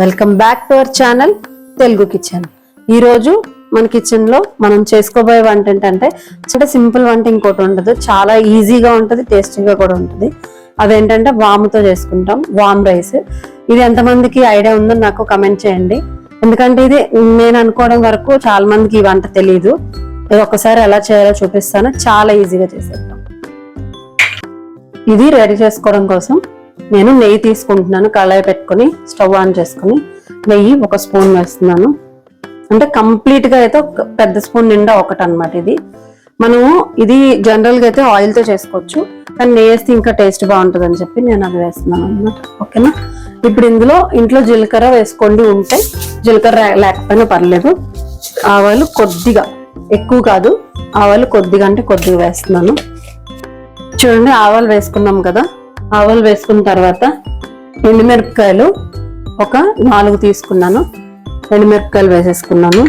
Welcome back to our channel Telugu kitchen. ఈరోజు మన కిచెన్లో మనం చేసుకోబోయే వంట ఏంటంటే చాలా సింపుల్ వంట ఇంకోటి ఉండదు చాలా ఈజీగా ఉంటుంది టేస్టీగా కూడా ఉంటుంది. అదేంటంటే వాముతో చేసుకుంటాం వామ్ రైస్. ఇది ఎంతమందికి ఐడియా ఉందో నాకు కమెంట్ చేయండి. ఎందుకంటే ఇది నేను అనుకోవడం వరకు చాలా మందికి ఈ వంట తెలియదు ఇది ఒకసారి ఎలా చేయాలో చూపిస్తాను. చాలా ఈజీగా చేసేస్తాం ఇది రెడీ చేసుకోవడం కోసం నేను నెయ్యి తీసుకుంటున్నాను కళాయి పెట్టుకొని స్టవ్ ఆన్ చేసుకుని నెయ్యి ఒక స్పూన్ వేస్తున్నాను. అంటే కంప్లీట్గా అయితే ఒక పెద్ద స్పూన్ నిండా ఒకటి అనమాట ఇది. మనము ఇది జనరల్గా అయితే ఆయిల్తో చేసుకోవచ్చు కానీ నెయ్యి వేస్తే ఇంకా టేస్ట్ బాగుంటుంది అని చెప్పి నేను అది వేస్తున్నాను అనమాట ఓకేనా? ఇప్పుడు ఇందులో ఇంట్లో జీలకర్ర వేసుకోండి ఉంటే జీలకర్ర లేకపోయినా పర్లేదు. ఆవాలు కొద్దిగా ఎక్కువ కాదు ఆవాలు కొద్దిగా అంటే కొద్దిగా వేస్తున్నాను. చూడండి ఆవాలు వేసుకున్నాం కదా. ఆవులు వేసుకున్న తర్వాత ఎండుమిరపకాయలు ఒక నాలుగు తీసుకున్నాను. ఎండుమిరపకాయలు వేసేసుకున్నాను.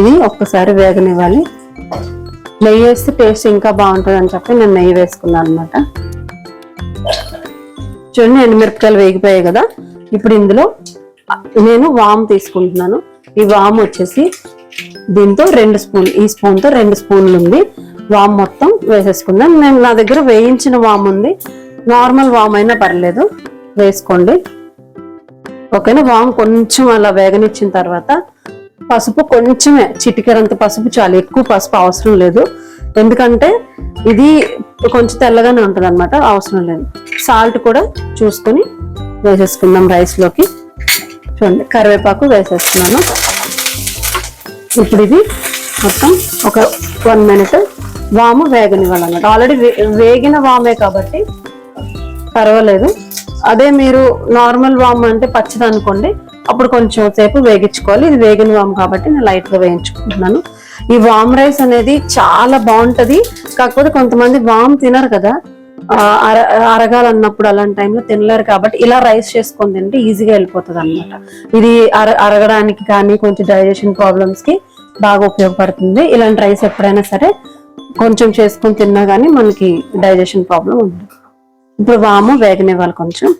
ఇది ఒక్కసారి వేగనివ్వాలి. నెయ్యి వేస్తే టేస్ట్ ఇంకా బాగుంటుంది అని చెప్పి నేను నెయ్యి వేసుకున్నాను అనమాట చూడండి ఎండుమిరపకాయలు వేగిపోయాయి కదా. ఇప్పుడు ఇందులో నేను వాము తీసుకుంటున్నాను. ఈ వాము వచ్చేసి దీంతో రెండు స్పూన్ ఈ స్పూన్తో రెండు స్పూన్లు ఉంది. వామ్ మొత్తం వేసేసుకుందాం నేను నా దగ్గర వేయించిన వామ్ ఉంది. నార్మల్ వామ్ అయినా పర్లేదు. వేసుకోండి. ఓకేనా? వామ్ కొంచెం అలా వేగనిచ్చిన తర్వాత పసుపు కొంచెమే చిటికెరంత పసుపు చాలు. ఎక్కువ పసుపు అవసరం లేదు. ఎందుకంటే ఇది కొంచెం తెల్లగానే ఉంటుంది అనమాట అవసరం లేదు. సాల్ట్ కూడా చూసుకొని వేసేసుకుందాం రైస్లోకి. చూడండి కరివేపాకు వేసేస్తున్నాను. ఇప్పుడు ఇది మొత్తం ఒక వన్ మినిట్ వాము వేగనివ్వాలన్నమాట. ఆల్రెడీ వేగిన వామే కాబట్టి పర్వాలేదు. అదే మీరు నార్మల్ వామ్ అంటే పచ్చిది అనుకోండి అప్పుడు కొంచెం సేపు వేగించుకోవాలి. ఇది వేగిన వామ్ కాబట్టి నేను లైట్గా వేయించుకుంటున్నాను. ఈ వామ్ రైస్ అనేది చాలా బాగుంటుంది. కాకపోతే కొంతమంది వామ్ తినరు కదా. అర అరగాలన్నప్పుడు అలాంటి టైంలో తినలేరు కాబట్టి ఇలా రైస్ చేసుకొని తింటే ఈజీగా వెళ్ళిపోతుంది అనమాట ఇది అర అరగడానికి కానీ కొంచెం డైజెషన్ ప్రాబ్లమ్స్కి బాగా ఉపయోగపడుతుంది. ఇలాంటి రైస్ ఎప్పుడైనా సరే కొంచెం చేసుకొని తిన్నా కానీ మనకి డైజెషన్ ప్రాబ్లం ఉండదు. ఇప్పుడు వాము వేగనివ్వాలి కొంచెం.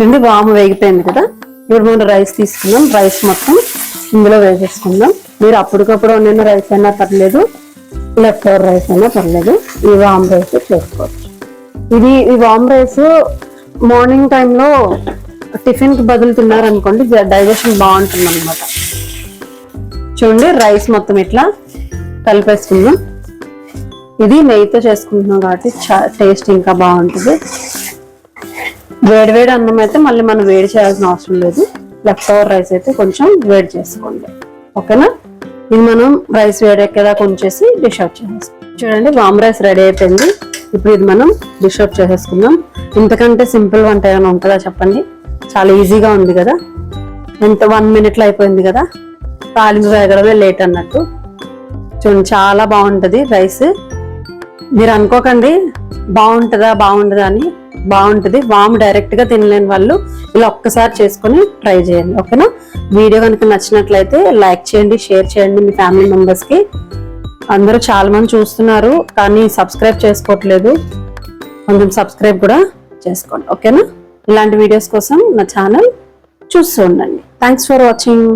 నుండి వాము వేగిపోయింది కదా? ఇప్పుడు మనం రైస్ తీసుకుందాం. రైస్ మొత్తం ఇందులో వేసేసుకుందాం. మీరు అప్పటికప్పుడు వండిన రైస్ అయినా పర్లేదు లెఫ్ట్ ఓవర్ రైస్ అయినా పర్లేదు. ఈ వామ్ రైస్ చేసుకోవచ్చు. ఇది ఈ వామ్ రైస్ మార్నింగ్ టైంలో టిఫిన్కి బదులు తిన్నారనుకోండి డైజెషన్ బాగుంటుంది అనమాట చూడండి రైస్ మొత్తం ఇట్లా కలిపేసుకుందాం. ఇది నెయ్యితో చేసుకుంటున్నాం కాబట్టి టేస్ట్ ఇంకా బాగుంటుంది. వేడి వేడి అన్నం అయితే మళ్ళీ మనం వేడి చేయాల్సిన అవసరం లేదు. లెఫ్ట్ ఓవర్ రైస్ అయితే కొంచెం వేడి చేసుకోండి. ఓకేనా? ఇది మనం రైస్ వేడెక్కేదాకా ఉంచేసి డిష్ అవుట్ చేసేస్తాం. చూడండి వామ్ రైస్ రెడీ అయిపోయింది. ఇప్పుడు ఇది మనం డిష్ అవుట్ చేసేసుకుందాం. ఇంతకంటే సింపుల్ వంట ఏమైనా ఉంటుందా చెప్పండి? చాలా ఈజీగా ఉంది కదా. ఎంత వన్ మినిట్లో అయిపోయింది కదా. తాలింపు వేగడమే లేట్ అన్నట్టు. చూడండి చాలా బాగుంటుంది రైస్ మీరు అనుకోకండి బాగుంటుందా బాగుంటుందా అని బాగుంటుంది. వామ్ డైరెక్ట్గా తినలేని వాళ్ళు ఇలా ఒక్కసారి చేసుకొని ట్రై చేయండి ఓకేనా? వీడియో కనుక నచ్చినట్లయితే లైక్ చేయండి షేర్ చేయండి మీ ఫ్యామిలీ మెంబర్స్కి అందరూ చాలామంది చూస్తున్నారు కానీ సబ్స్క్రైబ్ చేసుకోవట్లేదు. కొంచెం సబ్స్క్రైబ్ కూడా చేసుకోండి ఓకేనా? ఇలాంటి వీడియోస్ కోసం నా ఛానల్ చూస్తూ ఉండండి. Thanks for watching